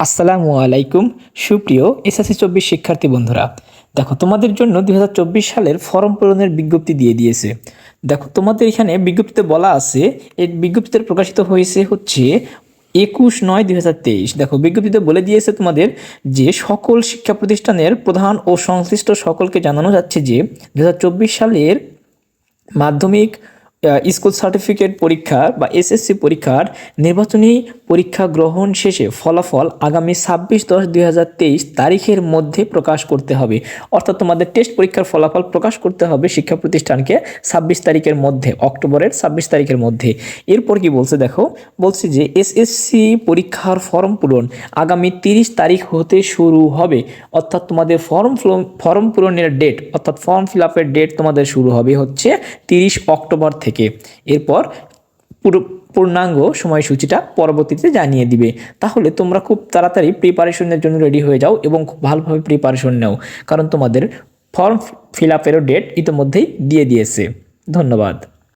আসসালামু আলাইকুম। সুপ্রিয় এসএসসি চব্বিশ শিক্ষার্থী বন্ধুরা, দেখো তোমাদের জন্য দু হাজার চব্বিশ সালের ফর্ম পূরণের বিজ্ঞপ্তি দিয়ে দিয়েছে। দেখো তোমাদের এখানে বিজ্ঞপ্তিতে বলা আছে এই বিজ্ঞপ্তিতে প্রকাশিত হয়েছে হচ্ছে একুশ নয় দুই দেখো বিজ্ঞপ্তিতে বলে দিয়েছে তোমাদের যে সকল শিক্ষা প্রতিষ্ঠানের প্রধান ও সংশ্লিষ্ট সকলকে জানানো যাচ্ছে যে দু হাজার চব্বিশ সালের মাধ্যমিক স্কুল সার্টিফিকেট পরীক্ষা বা এসএসসি পরীক্ষার নির্বাচনী পরীক্ষা গ্রহণ শেষে ফলাফল আগামী ছাব্বিশ দশ দুই তারিখের মধ্যে প্রকাশ করতে হবে। অর্থাৎ তোমাদের টেস্ট পরীক্ষার ফলাফল প্রকাশ করতে হবে শিক্ষা প্রতিষ্ঠানকে ছাব্বিশ তারিখের মধ্যে, অক্টোবরের ছাব্বিশ তারিখের মধ্যে। এরপর কি বলছে দেখো? বলছে যে এসএসসি পরীক্ষার ফর্ম পূরণ আগামী তিরিশ তারিখ হতে শুরু হবে। অর্থাৎ তোমাদের ফর্ম ফর্ম পূরণের ডেট, অর্থাৎ ফর্ম ফিল আপের ডেট তোমাদের শুরু হবে হচ্ছে তিরিশ অক্টোবর থেকে। এরপর পুরো পূর্ণাঙ্গ সময়সূচিটা পরবর্তীতে জানিয়ে দিবে। তাহলে তোমরা খুব তাড়াতাড়ি প্রিপারেশনের জন্য রেডি হয়ে যাও এবং খুব ভালোভাবে প্রিপারেশন নাও। কারণ তোমাদের ফর্ম ফিল আপেরও ডেট ইতিমধ্যেই দিয়ে দিয়েছে। ধন্যবাদ।